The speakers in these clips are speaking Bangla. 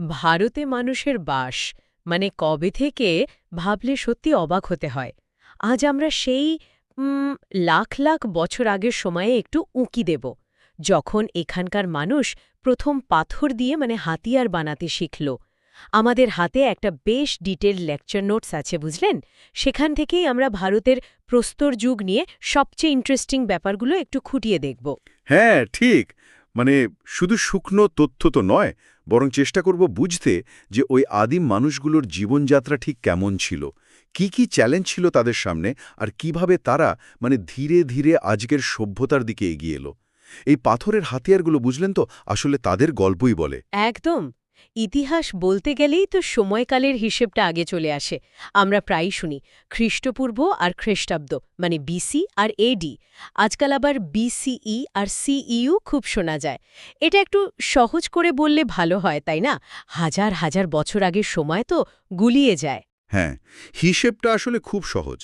ভারতে মানুষের বাস মানে কবে থেকে ভাবলে সত্যি অবাক হতে হয়। আজ আমরা সেই লাখ লাখ বছর আগের সময়ে একটু উঁকি দেব, যখন এখানকার মানুষ প্রথম পাথর দিয়ে মানে হাতিয়ার বানাতে শিখল। আমাদের হাতে একটা বেশ ডিটেল লেকচার নোটস আছে, বুঝলেন? সেখান থেকেই আমরা ভারতের প্রস্তর যুগ নিয়ে সবচেয়ে ইন্টারেস্টিং ব্যাপারগুলো একটু খুঁটিয়ে দেখব। হ্যাঁ ঠিক। মানে শুধু শুকনো তথ্য তো নয় বরং চেষ্টা করব বুঝতে যে ওই আদিম মানুষগুলোর জীবনযাত্রা ঠিক কেমন ছিল। কি কি চ্যালেঞ্জ ছিল তাদের সামনে আর কীভাবে তারা মানে ধীরে ধীরে আজকের সভ্যতার দিকে এগিয়ে এলো। এই পাথরের হাতিয়ারগুলো বুঝলেন তো? আসলে তাদের গল্পই বলে। একদম। ইতিহাস বলতে গেলেই তো সময়কালের হিসেবটা আগে চলে আসে। আমরা প্রায়ই শুনি, খ্রিস্টপূর্ব আর খ্রিস্টাব্দ মানে বিসি আর এডি আজকাল আবার বিসিই আর সিইউ খুব শোনা যায়। এটা একটু সহজ করে বললে ভালো হয়, তাই না? হাজার হাজার বছর আগের সময় তো গুলিয়ে যায়। হ্যাঁ হিসেবটা আসলে খুব সহজ।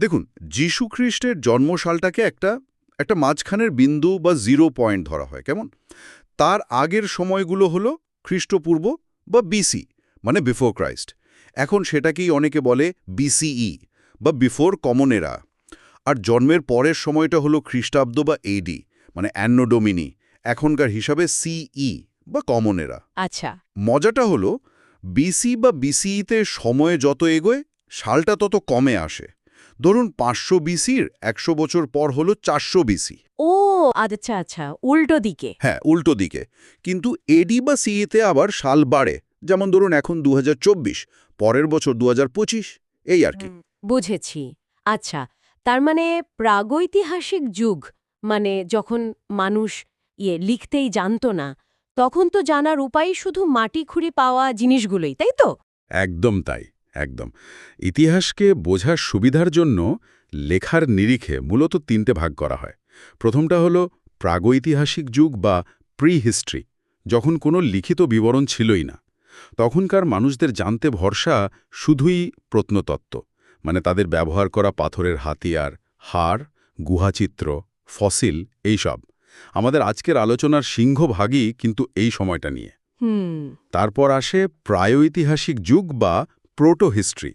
দেখুন যীশুখ্রিস্টের জন্মসালটাকে একটা একটা মাঝখানের বিন্দু বা জিরো পয়েন্ট ধরা হয়, কেমন? তার আগের সময়গুলো হলো খ্রিস্টপূর্ব বা বিসি মানে বিফোর ক্রাইস্ট এখন সেটাকেই অনেকে বলে বিসিই বা বিফোর কমনেরা। আর জন্মের পরের সময়টা হলো খ্রিস্টাব্দ বা এডি মানে অ্যান্নোডোমিনি এখনকার হিসাবে সিই বা কমন এরা আচ্ছা। মজাটা হলো বিসি বা বিসিইতে সময় যত এগোয় সালটা তত কমে আসে। ধরুন পাঁচশো বিসির একশো বছর পর হলো চারশো বিসি। ও আচ্ছা আচ্ছা উল্টো দিকে। হ্যাঁ উল্টো দিকে। কিন্তু এডি বা সিইতে আবার সাল বাড়ে যেমন ধরুন এখন দু হাজার চব্বিশ পরের বছর দু হাজার পঁচিশ এই আর কি। বুঝেছি। আচ্ছা তার মানে প্রাগৈতিহাসিক যুগ মানে যখন মানুষ ইয়ে লিখতেই জানত না তখন তো জানার উপায় শুধু মাটি খুঁড়ি পাওয়া জিনিসগুলোই তাই তো? একদম তাই। একদম। ইতিহাসকে বোঝার সুবিধার জন্য লেখার নিরিখে মূলত তিনটে ভাগ করা হয়। প্রথমটা হলো প্রাগৈতিহাসিক যুগ বা প্রি হিস্ট্রি যখন কোনো লিখিত বিবরণ ছিলই না। তখনকার মানুষদের জানতে ভরসা শুধুই প্রত্নতত্ত্ব মানে তাদের ব্যবহার করা পাথরের হাতিয়ার হাড় গুহাচিত্র ফসিল এইসব। আমাদের আজকের আলোচনার সিংহভাগই কিন্তু এই সময়টা নিয়ে। তারপর আসে প্রায়ৈতিহাসিক যুগ বা প্রোটো হিস্ট্রি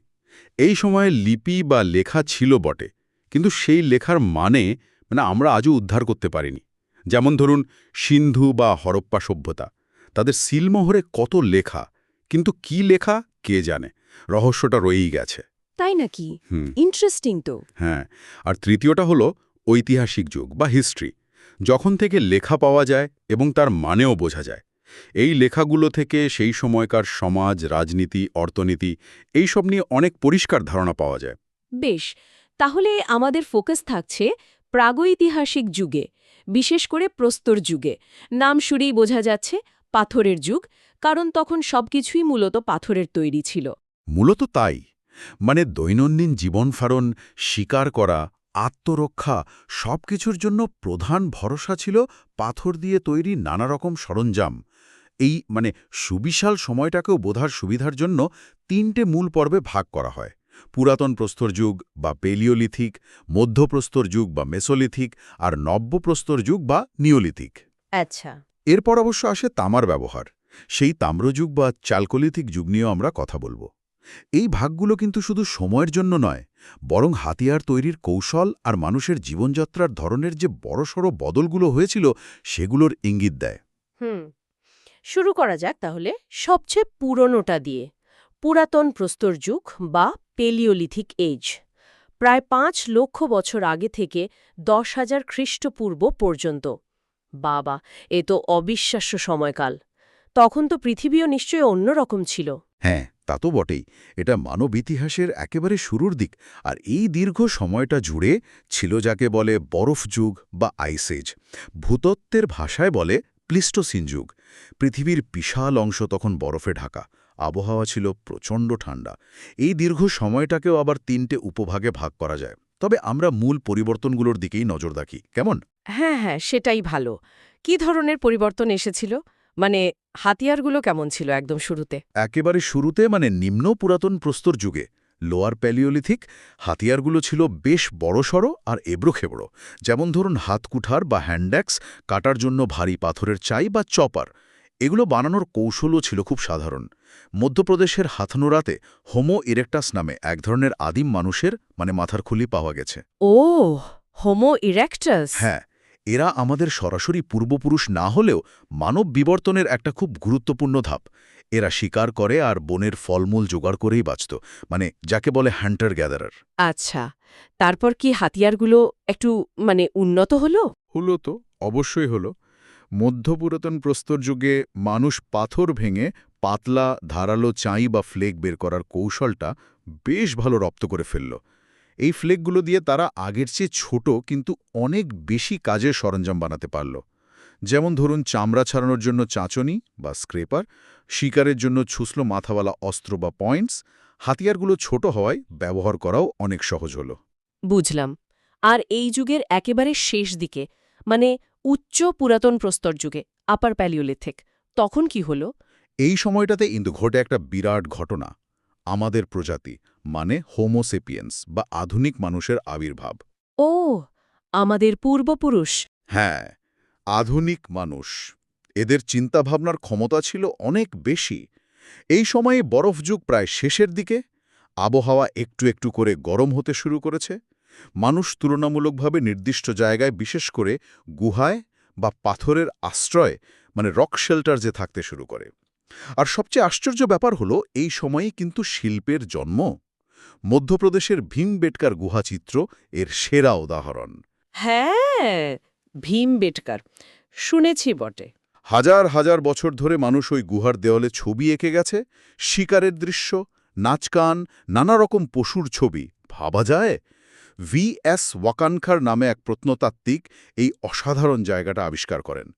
এই সময়ে লিপি বা লেখা ছিল বটে কিন্তু সেই লেখার মানে মানে আমরা আজও উদ্ধার করতে পারিনি। যেমন ধরুন সিন্ধু বা হরপ্পা সভ্যতা। তাদের সিলমোহরে কত লেখা কিন্তু কি লেখা কে জানে? রহস্যটা রয়েই গেছে। তাই নাকি? ইন্টারেস্টিং তো। হ্যাঁ আর তৃতীয়টা হলো ঐতিহাসিক যুগ বা হিস্ট্রি। যখন থেকে লেখা পাওয়া যায় এবং তার মানেও বোঝা যায়। এই লেখাগুলো থেকে সেই সময়কার সমাজ রাজনীতি অর্থনীতি এইসব নিয়ে অনেক পরিষ্কার ধারণা পাওয়া যায়। বেশ তাহলে আমাদের ফোকাস থাকছে প্রাগৈতিহাসিক যুগে বিশেষ করে প্রস্তর যুগে। নাম শুরেই বোঝা যাচ্ছে পাথরের যুগ কারণ তখন সবকিছুই মূলত পাথরের তৈরি ছিল। মূলত তাই মানে দৈনন্দিন জীবনফারণ শিকার করা আত্মরক্ষা সব কিছুর জন্য প্রধান ভরসা ছিল পাথর দিয়ে তৈরি নানা রকম সরঞ্জাম এই মানে সুবিশাল সময়টাকেও বোধার সুবিধার জন্য তিনটে মূল পর্বে ভাগ করা হয়। পুরাতন প্রস্তর যুগ বা পেলিওলিথিক মধ্যপ্রস্তর যুগ বা মেসোলিথিক আর নব্যপ্রস্তর যুগ বা নিওলিথিক। আচ্ছা। এরপর অবশ্য আসে তামার ব্যবহার। সেই তাম্রযুগ বা চালকোলিথিক যুগ নিয়েও আমরা কথা বলব। এই ভাগগুলো কিন্তু শুধু সময়ের জন্য নয় বরং হাতিয়ার তৈরির কৌশল আর মানুষের জীবনযাত্রার ধরনের যে বড়সড় বদলগুলো হয়েছিল সেগুলোর ইঙ্গিত দেয়। হুম। শুরু করা যাক তাহলে সবচেয়ে পুরনোটা দিয়ে। পুরাতন প্রস্তর যুগ বা পেলিওলিথিক এজ প্রায় পাঁচ লক্ষ বছর আগে থেকে দশ হাজার খ্রিস্টপূর্ব পর্যন্ত। বাবা, এ তো অবিশ্বাস্য সময়কাল। তখন তো পৃথিবীও নিশ্চয়ই অন্যরকম ছিল। হ্যাঁ তা তো বটেই। এটা মানব ইতিহাসের একেবারে শুরুর দিক। আর এই দীর্ঘ সময়টা জুড়ে ছিল যাকে বলে বরফ যুগ বা আইসেজ ভূতত্ত্বের ভাষায় বলে প্লিস্টোসিন যুগ। পৃথিবীর বিশাল অংশ তখন বরফে ঢাকা। আবহাওয়া ছিল প্রচণ্ড ঠান্ডা। এই দীর্ঘ সময়টাকেও আবার তিনটে উপভাগে ভাগ করা যায়। তবে আমরা মূল পরিবর্তনগুলোর দিকেই নজর রাখি। কেমন? হ্যাঁ হ্যাঁ সেটাই ভালো। কি ধরনের পরিবর্তন এসেছিল? মানে হাতিয়ারগুলো কেমন ছিল একদম শুরুতে? একেবারে শুরুতে মানে নিম্ন পুরাতন প্রস্তর যুগে। লোয়ার প্যালিওলিথিক হাতিয়ারগুলো ছিল বেশ বড়সড় আর এবড়োখেবড়ো যেমন ধরুন হাতকুঠার বা হ্যান্ড্যাক্স কাটার জন্য ভারী পাথরের চাই বা চপার। এগুলো বানানোর কৌশলও ছিল খুব সাধারণ। মধ্যপ্রদেশের হাথনোরাতে হোমো ইরেকটাস নামে এক ধরনের আদিম মানুষের মানে মাথার খুলি পাওয়া গেছে। ও হোমো ইরেক্টাস। হ্যাঁ এরা আমাদের সরাসরি পূর্বপুরুষ না হলেও মানব বিবর্তনের একটা খুব গুরুত্বপূর্ণ ধাপ। এরা শিকার করে আর বনের ফলমূল জোগাড় করেই বাঁচত মানে যাকে বলে হান্টার গ্যাদারার আচ্ছা তারপর কি হাতিয়ারগুলো একটু মানে উন্নত হলো? হলো তো অবশ্যই হলো। মধ্যপুরাতন প্রস্তর যুগে মানুষ পাথর ভেঙে পাতলা ধারালো চাই বা ফ্লেক বের করার কৌশলটা বেশ ভালো রপ্ত করে ফেলল। এই ফ্লেকগুলো দিয়ে তারা আগের চেয়ে ছোট কিন্তু অনেক বেশি কাজের সরঞ্জাম বানাতে পারল। যেমন ধরুন চামড়া ছাড়ানোর জন্য চাঁচনি বা স্ক্রেপার শিকারের জন্য ছুসলো মাথাওয়ালা অস্ত্র বা পয়েন্টস হাতিয়ারগুলো ছোট হওয়ায় ব্যবহার করাও অনেক সহজ হল। বুঝলাম। আর এই যুগের একেবারে শেষ দিকে মানে উচ্চ পুরাতন প্রস্তর যুগে আপার প্যালিওলিথিক তখন কি হল? এই সময়টাতে কিন্তু ঘটে একটা বিরাট ঘটনা আমাদের প্রজাতি মানে হোমোসেপিয়েন্স বা আধুনিক মানুষের আবির্ভাব। ও আমাদের পূর্বপুরুষ। হ্যাঁ আধুনিক মানুষ। এদের চিন্তাভাবনার ক্ষমতা ছিল অনেক বেশি। এই সময়ে বরফ যুগ প্রায় শেষের দিকে। আবহাওয়া একটু একটু করে গরম হতে শুরু করেছে। মানুষ তুলনামূলকভাবে নির্দিষ্ট জায়গায়, বিশেষ করে গুহায় বা পাথরের আশ্রয় মানে রক শেল্টার যে থাকতে শুরু করে। আর সবচেয়ে আশ্চর্য ব্যাপার হলো, এই সময়েই কিন্তু শিল্পের জন্ম। মধ্যপ্রদেশের ভীম ভীমবেটকার গুহাচিত্র এর সেরা উদাহরণ। হ্যাঁ ভীম বেটকার শুনেছি বটে। হাজার হাজার বছর ধরে মানুষ ওই গুহার দেওয়ালে ছবি এঁকে গেছে, শিকারের দৃশ্য নাচকান নানা রকম পশুর ছবি। ভাবা যায়? ভি এস ওয়াকানখার নামে এক প্রত্নতাত্ত্বিক এই অসাধারণ জায়গাটা আবিষ্কার করেন।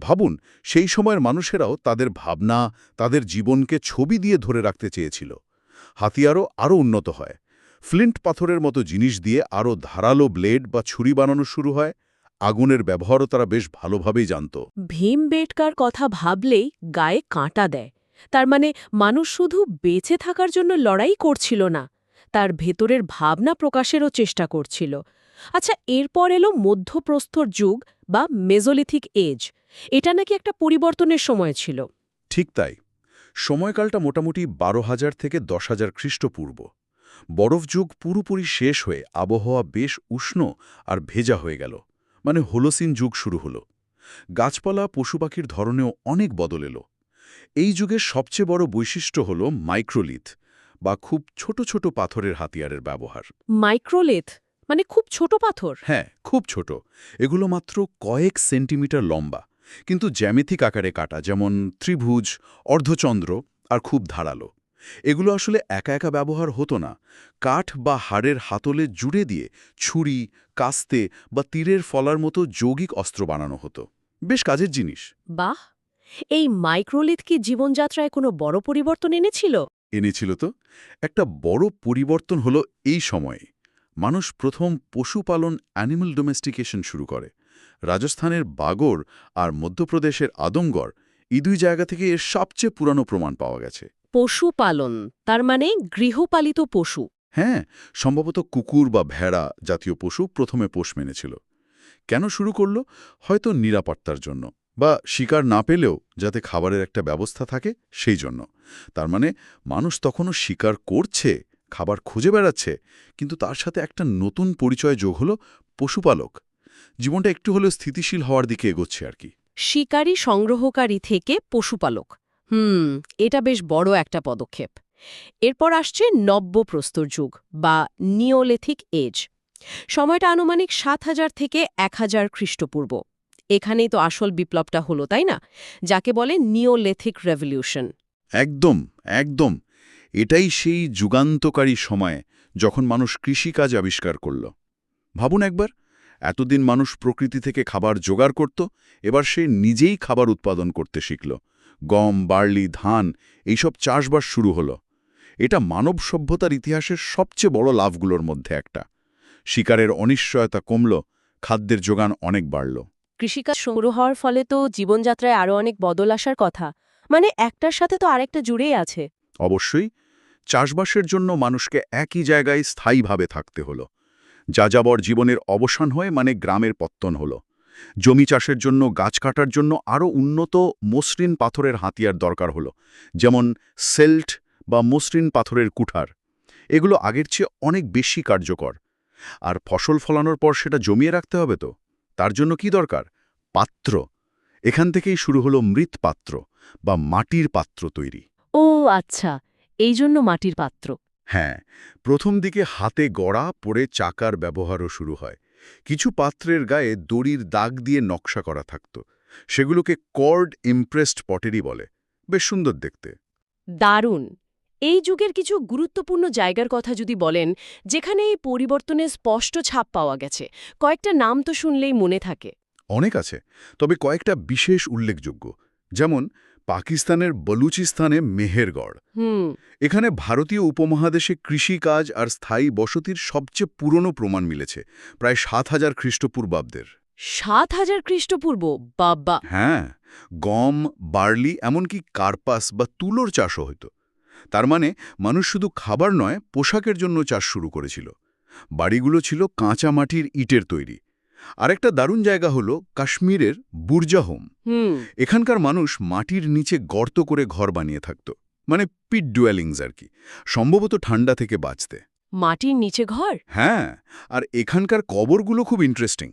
ভাবুন, সেই সময়ের মানুষেরাও তাদের ভাবনা, তাদের জীবনকে ছবি দিয়ে ধরে রাখতে চেয়েছিল। হাতিয়ারও আরও উন্নত হয়। ফ্লিন্ট পাথরের মতো জিনিস দিয়ে আরও ধারালো ব্লেড বা ছুরি বানানো শুরু হয়। আগুনের ব্যবহারও তারা বেশ ভালোভাবেই জানত। ভীম বেটকার কথা ভাবলেই গায়ে কাঁটা দেয়। তার মানে মানুষ শুধু বেঁচে থাকার জন্য লড়াই করছিল না তার ভেতরের ভাবনা প্রকাশেরও চেষ্টা করছিল। আচ্ছা এরপর এলো মধ্যপ্রস্তর যুগ বা মেজোলিথিক এজ। এটা নাকি একটা পরিবর্তনের সময় ছিল। ঠিক তাই। সময়কালটা মোটামুটি বারো হাজার থেকে দশ হাজার খ্রিস্টপূর্ব। বরফ যুগ পুরোপুরি শেষ হয়ে আবহাওয়া বেশ উষ্ণ আর ভেজা হয়ে গেল। মানে হোলোসিন যুগ শুরু হলো। গাছপালা পশুপাখির ধরনেও অনেক বদল এলো। এই যুগের সবচেয়ে বড় বৈশিষ্ট্য হল মাইক্রোলিথ বা খুব ছোট ছোট পাথরের হাতিয়ারের ব্যবহার। মাইক্রোলেথ? মানে খুব ছোট পাথর? হ্যাঁ খুব ছোট। এগুলো মাত্র কয়েক সেন্টিমিটার লম্বা কিন্তু জ্যামিতিক আকারে কাটা যেমন ত্রিভুজ অর্ধচন্দ্র আর খুব ধারালো। এগুলো আসলে একা একা ব্যবহার হতো না। কাঠ বা হাড়ের হাতলে জুড়ে দিয়ে ছুরি কাস্তে বা তীরের ফলার মতো যৌগিক অস্ত্র বানানো হতো। বেশ কাজের জিনিস। বাহ! এই মাইক্রোলিথ কি জীবনযাত্রায় কোনো বড় পরিবর্তন এনেছিল? এনেছিল তো। একটা বড় পরিবর্তন হলো এই সময়ে। মানুষ প্রথম পশুপালন অ্যানিমাল ডোমেস্টিকেশন শুরু করে। রাজস্থানের বাগর আর মধ্যপ্রদেশের আদমগড় এই দুই জায়গা থেকে এর সবচেয়ে পুরানো প্রমাণ পাওয়া গেছে। পশুপালন তার মানে গৃহপালিত পশু। হ্যাঁ সম্ভবত কুকুর বা ভেড়া জাতীয় পশু প্রথমে পোষ মেনেছিল। কেন শুরু করল? হয়তো নিরাপত্তার জন্য বা শিকার না পেলেও যাতে খাবারের একটা ব্যবস্থা থাকে সেই জন্য। তার মানে মানুষ তখনও শিকার করছে খাবার খুঁজে বেড়াচ্ছে কিন্তু তার সাথে একটা নতুন পরিচয় যোগ হল পশুপালক। জীবনটা একটু হলেও স্থিতিশীল হওয়ার দিকে এগোচ্ছে আর কি। শিকারী সংগ্রহকারী থেকে পশুপালক। হুম, এটা বেশ বড় একটা পদক্ষেপ। এরপর আসছে নব্য প্রস্তর যুগ বা নিওলেথিক এজ। সময়টা আনুমানিক সাত হাজার থেকে এক হাজার খ্রিস্টপূর্ব। এখানেই তো আসল বিপ্লবটা হলো, তাই না? যাকে বলে নিওলেথিক রেভলিউশন। একদম একদম। এটাই সেই যুগান্তকারী সময় যখন মানুষ কৃষিকাজ আবিষ্কার করল। ভাবুন একবার, এতদিন মানুষ প্রকৃতি থেকে খাবার জোগাড় করত, এবার সে নিজেই খাবার উৎপাদন করতে শিখল। গম বার্লি ধান এইসব চাষবাস শুরু হলো। এটা মানব সভ্যতার ইতিহাসের সবচেয়ে বড় লাভগুলোর মধ্যে একটা। শিকারের অনিশ্চয়তা কমল খাদ্যের যোগান অনেক বাড়ল। কৃষিকাজ শুরু হওয়ার ফলে তো জীবনযাত্রায় আরও অনেক বদল আসার কথা। মানে একটার সাথে তো আরেকটা জুড়েই আছে। অবশ্যই চাষবাসের জন্য মানুষকে একই জায়গায় স্থায়ীভাবে থাকতে হলো। যাযাবর জীবনের অবসান হয়ে মানে গ্রামের পত্তন হলো। জমি চাষের জন্য গাছ কাটার জন্য আরও উন্নত মসৃণ পাথরের হাতিয়ার দরকার হলো যেমন সেল্ট বা মসৃণ পাথরের কুঠার। এগুলো আগের চেয়ে অনেক বেশি কার্যকর। আর ফসল ফলানোর পর সেটা জমিয়ে রাখতে হবে তো? তার জন্য কি দরকার? পাত্র। এখান থেকেই শুরু হলো মৃৎ পাত্র বা মাটির পাত্র তৈরি। ও আচ্ছা এই জন্য মাটির পাত্র। হ্যাঁ প্রথম দিকে হাতে গড়া পড়ে চাকার ব্যবহারও শুরু হয়। কিছু পাত্রের গায়ে দড়ির দাগ দিয়ে নকশা করা থাকত। সেগুলোকে কর্ড ইমপ্রেসড পটেরই বলে। বেশ সুন্দর দেখতে। দারুণ। এই যুগের কিছু গুরুত্বপূর্ণ জায়গার কথা যদি বলেন যেখানে এই পরিবর্তনের স্পষ্ট ছাপ পাওয়া গেছে কয়েকটা নাম তো শুনলেই মনে থাকে। অনেক আছে তবে কয়েকটা বিশেষ উল্লেখযোগ্য। যেমন পাকিস্তানের বলুচিস্তানে মেহেরগড়। এখানে ভারতীয় উপমহাদেশে কৃষিকাজ আর স্থায়ী বসতির সবচেয়ে পুরনো প্রমাণ মিলেছে প্রায় সাত হাজার খ্রিস্টপূর্বাব্দের। সাত হাজার খ্রিস্টপূর্ব? বাব্বা। হ্যাঁ গম বার্লি এমনকি কার্পাস বা তুলোর চাষও হতো তার মানে মানুষ শুধু খাবার নয় পোশাকের জন্য চাষ শুরু করেছিল। বাড়িগুলো ছিল কাঁচা মাটির ইটের তৈরি। আরেকটা দারুণ জায়গা হলো কাশ্মীরের বুর্জাহোম হুম। এখানকার মানুষ মাটির নিচে গর্ত করে ঘর বানিয়ে থাকত মানে পিট ডুয়েলিংস আর কি সম্ভবত ঠান্ডা থেকে বাঁচতে। মাটির নিচে ঘর? হ্যাঁ আর এখানকার কবরগুলো খুব ইন্টারেস্টিং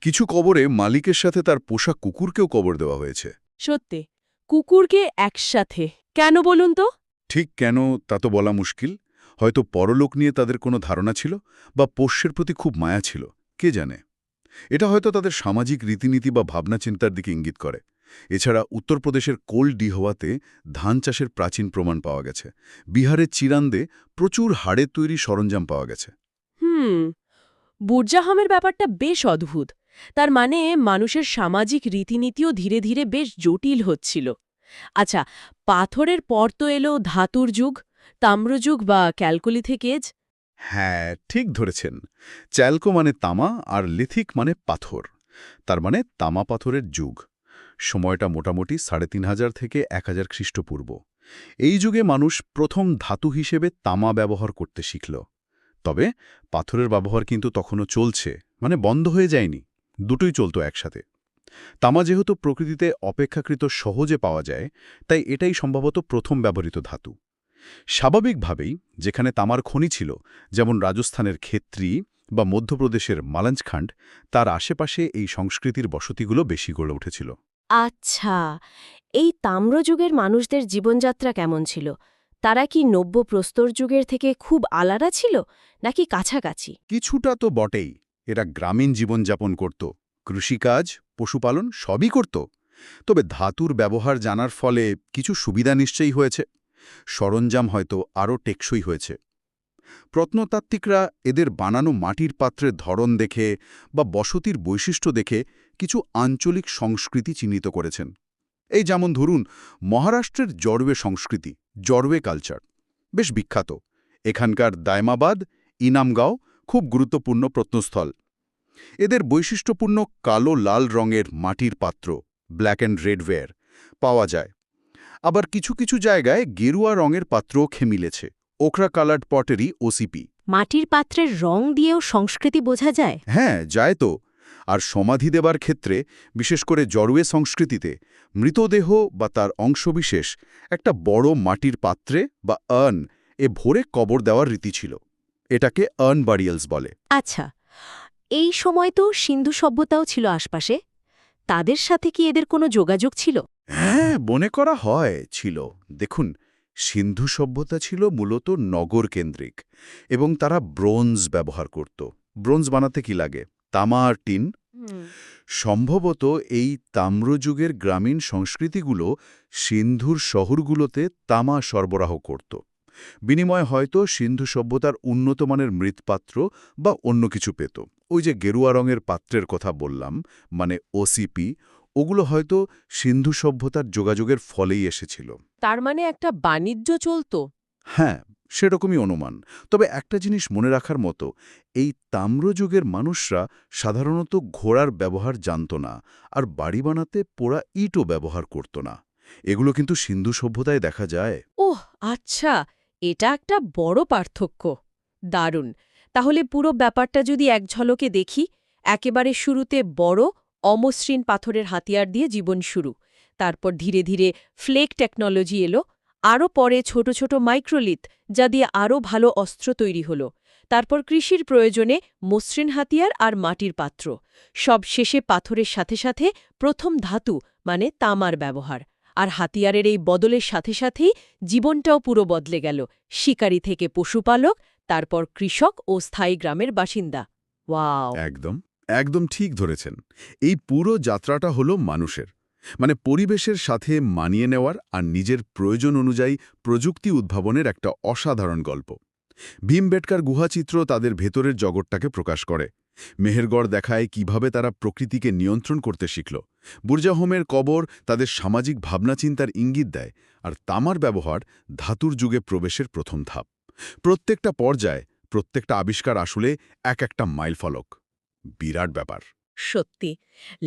কিছু কবরে মালিকের সাথে তার পোষা কুকুরকেও কবর দেওয়া হয়েছে। সত্যি? কুকুরকে একসাথে। কেন বলুন তো? ঠিক কেন তা তো বলা মুশকিল। হয়তো পরলোক নিয়ে তাদের কোনো ধারণা ছিল বা পোষ্যের প্রতি খুব মায়া ছিল কে জানে? এটা হয়তো তাদের সামাজিক রীতিনীতি বা ভাবনা চিন্তার দিকে ইঙ্গিত করে। এছাড়া উত্তরপ্রদেশের কোল ডিহোয়াতে ধান চাষের প্রাচীন প্রমাণ পাওয়া গেছে। বিহারের চিরান্দে প্রচুর হাড়ের তৈরি সরঞ্জাম পাওয়া গেছে। হুম, বুর্জাহামের ব্যাপারটা বেশ অদ্ভুত। তার মানে মানুষের সামাজিক রীতিনীতিও ধীরে ধীরে বেশ জটিল হচ্ছিল। আচ্ছা পাথরের পর তো এলো ধাতুর যুগ, তাম্রযুগ বা ক্যালকুলিথিকেজ। হ্যাঁ ঠিক ধরেছেন। চ্যালকো মানে তামা আর লিথিক মানে পাথর। তার মানে তামা পাথরের যুগ। সময়টা মোটামুটি সাড়ে তিন হাজার থেকে এক হাজার খ্রিস্টপূর্ব। এই যুগে মানুষ প্রথম ধাতু হিসেবে তামা ব্যবহার করতে শিখল। তবে পাথরের ব্যবহার কিন্তু তখনও চলছে মানে বন্ধ হয়ে যায়নি। দুটোই চলতো একসাথে। তামা যেহেতু প্রকৃতিতে অপেক্ষাকৃত সহজে পাওয়া যায়, তাই এটাই সম্ভবত প্রথম ব্যবহৃত ধাতু। স্বাভাবিকভাবেই যেখানে তামার খনি ছিল যেমন রাজস্থানের ক্ষেত্রী বা মধ্যপ্রদেশের মালাঞ্জখান্ড তার আশেপাশে এই সংস্কৃতির বসতিগুলো বেশি গড়ে উঠেছিল। আচ্ছা এই তাম্রযুগের মানুষদের জীবনযাত্রা কেমন ছিল? তারা কি নব্য প্রস্তর যুগের থেকে খুব আলাদা ছিল নাকি কাছাকাছি? কিছুটা তো বটেই এরা গ্রামীণ জীবনযাপন করত কৃষিকাজ পশুপালন সবই করত। তবে ধাতুর ব্যবহার জানার ফলে কিছু সুবিধা নিশ্চয়ই হয়েছে। সরঞ্জাম হয়তো আরও টেকসই হয়েছে। প্রত্নতাত্ত্বিকরা এদের বানানো মাটির পাত্রের ধরন দেখে বা বসতির বৈশিষ্ট্য দেখে কিছু আঞ্চলিক সংস্কৃতি চিহ্নিত করেছেন। এই যেমন ধরুন, মহারাষ্ট্রের জড়ওয়ে সংস্কৃতি জড়ওয়ে কালচার, বেশ বিখ্যাত। এখানকার দায়মাবাদ, ইনামগাঁও খুব গুরুত্বপূর্ণ প্রত্নস্থল। এদের বৈশিষ্ট্যপূর্ণ কালো লাল রঙের মাটির পাত্র, ব্ল্যাক অ্যান্ড রেড ওয়্যার, পাওয়া যায়। আবার কিছু কিছু জায়গায় গেরুয়া রঙের পাত্রও খেমিলেছে। ওখরা কালার্ড পটেরই ওসিপি। মাটির পাত্রের রং দিয়েও সংস্কৃতি বোঝা যায়। হ্যাঁ যায় তো। আর সমাধি দেবার ক্ষেত্রে বিশেষ করে জড়ুয়ে সংস্কৃতিতে মৃতদেহ বা তার অংশবিশেষ একটা বড় মাটির পাত্রে বা আর্ন এ ভরে কবর দেওয়ার রীতি ছিল। এটাকে আর্ন বারিয়ালস বলে। আচ্ছা এই সময় তো সিন্ধু সভ্যতাও ছিল আশপাশে। তাদের সাথে কি এদের কোনো যোগাযোগ ছিল? হ্যাঁ মনে করা হয় ছিল। দেখুন সিন্ধু সভ্যতা ছিল মূলত নগর কেন্দ্রিক এবং তারা ব্রোঞ্জ ব্যবহার করত। ব্রোঞ্জ বানাতে কি লাগে? তামা আর টিন সম্ভবত এই তাম্রযুগের গ্রামীণ সংস্কৃতিগুলো সিন্ধুর শহরগুলোতে তামা সরবরাহ করত। বিনিময়ে হয়তো সিন্ধু সভ্যতার উন্নতমানের মৃৎপাত্র বা অন্য কিছু পেত। ওই যে গেরুয়া রঙের পাত্রের কথা বললাম মানে ওসিপি ওগুলো হয়তো সিন্ধু সভ্যতার যোগাযোগের ফলেই এসেছিল। তার মানে একটা বাণিজ্য চলত? হ্যাঁ সেরকমই অনুমান। তবে একটা জিনিস মনে রাখার মতো এই তাম্রযুগের মানুষরা সাধারণত ঘোড়ার ব্যবহার জানত না আর বাড়ি বানাতে পোড়া ইটও ব্যবহার করত না। এগুলো কিন্তু সিন্ধু সভ্যতায় দেখা যায়। ওহ আচ্ছা এটা একটা বড় পার্থক্য। দারুণ। তাহলে পুরো ব্যাপারটা যদি এক ঝলকে দেখি একেবারে শুরুতে বড় অমসৃণ পাথরের হাতিয়ার দিয়ে জীবন শুরু। তারপর ধীরে ধীরে ফ্লেক টেকনোলজি এলো। আরও পরে ছোট ছোট মাইক্রোলিথ যা দিয়ে আরও ভালো অস্ত্র তৈরি হলো। তারপর কৃষির প্রয়োজনে মসৃণ হাতিয়ার আর মাটির পাত্র। সব শেষে পাথরের সাথে সাথে প্রথম ধাতু মানে তামার ব্যবহার। আর হাতিয়ারের এই বদলের সাথে সাথেই জীবনটাও পুরো বদলে গেল। শিকারী থেকে পশুপালক, তারপর কৃষক ও স্থায়ী গ্রামের বাসিন্দা। ওয়াও! একদম। একদম ঠিক ধরেছেন। এই পুরো যাত্রাটা হলো মানুষের। মানে পরিবেশের সাথে মানিয়ে নেওয়ার আর নিজের প্রয়োজন অনুযায়ী প্রযুক্তি উদ্ভাবনের একটা অসাধারণ গল্প। ভীমবেটকার গুহাচিত্র তাদের ভেতরের জগৎটাকে প্রকাশ করে। মেহেরগড় দেখায় কীভাবে তারা প্রকৃতিকে নিয়ন্ত্রণ করতে শিখল। বুর্জাহোমের কবর তাদের সামাজিক ভাবনাচিন্তার ইঙ্গিত দেয় আর তামার ব্যবহার ধাতুর যুগে প্রবেশের প্রথম ধাপ। প্রত্যেকটা পর্যায়ে, প্রত্যেকটা আবিষ্কার আসলে এক একটা মাইলফলক। বিরাট ব্যাপার। সত্যি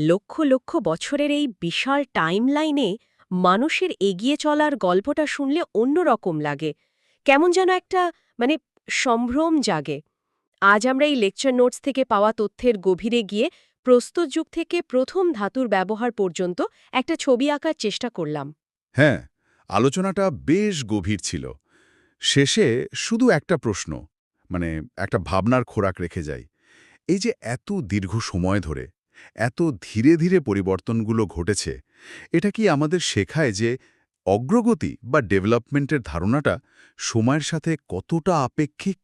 লক্ষ লক্ষ বছরের এই বিশাল টাইমলাইনে মানুষের এগিয়ে চলার গল্পটা শুনলে অন্যরকম লাগে। কেমন যেন একটা মানে সম্ভ্রম জাগে। আজ আমরা এই লেকচার নোটস থেকে পাওয়া তথ্যের গভীরে গিয়ে প্রস্তুত যুগ থেকে প্রথম ধাতুর ব্যবহার পর্যন্ত একটা ছবি আঁকার চেষ্টা করলাম। হ্যাঁ আলোচনাটা বেশ গভীর ছিল। শেষে শুধু একটা প্রশ্ন মানে একটা ভাবনার খোরাক রেখে যাই। এই যে এত দীর্ঘ সময় ধরে, এত ধীরে ধীরে পরিবর্তনগুলো ঘটেছে, এটা কি আমাদের শেখায় যে অগ্রগতি বা ডেভেলপমেন্টের ধারণাটা সময়ের সাথে কতটা আপেক্ষিক?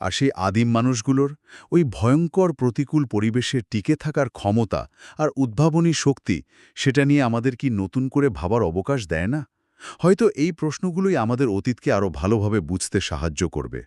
আর সেই আদিম মানুষগুলোর ওই ভয়ঙ্কর প্রতিকূল পরিবেশে টিকে থাকার ক্ষমতা আর উদ্ভাবনী শক্তি, সেটা নিয়ে আমাদের কি নতুন করে ভাবার অবকাশ দেয় না? হয়তো এই প্রশ্নগুলোই আমাদের অতীতকে আরও ভালোভাবে বুঝতে সাহায্য করবে।